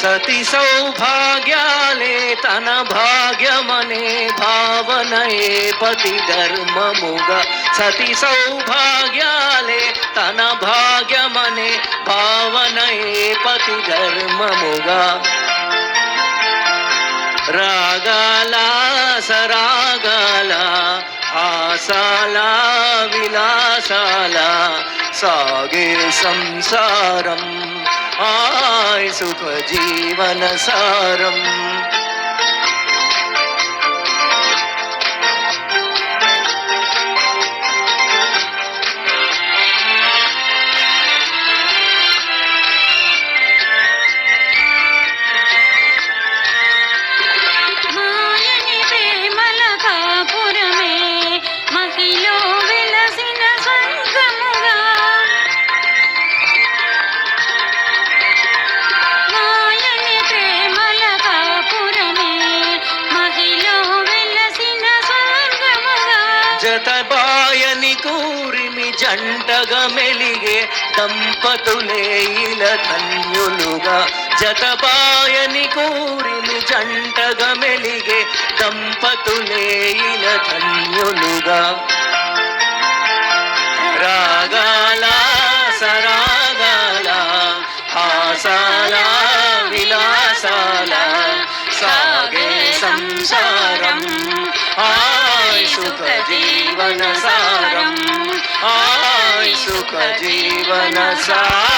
సతి సౌభాగ్యాలే తన భాగ్యమనే భావనయే పతి ధర్మముగా. సతి సౌభాగ్యాలే తన భాగ్యమనే భావనయే పతి ధర్మముగా. రాగాల సరాగాల ఆసాల విలాసాల సాగే సంసారం आय सारम జతబాయని కూరిమి జంటగా మెలిగే దంపతులే ఇల ధన్యులుగా. జతబాయని కూరిమి జంటగా మెలిగే దంపతులే ఇల ధన్యులుగా. రాగాల సరాగాల హాసాల విలాసాలా जीवन सारम आय सुख जीवन सारम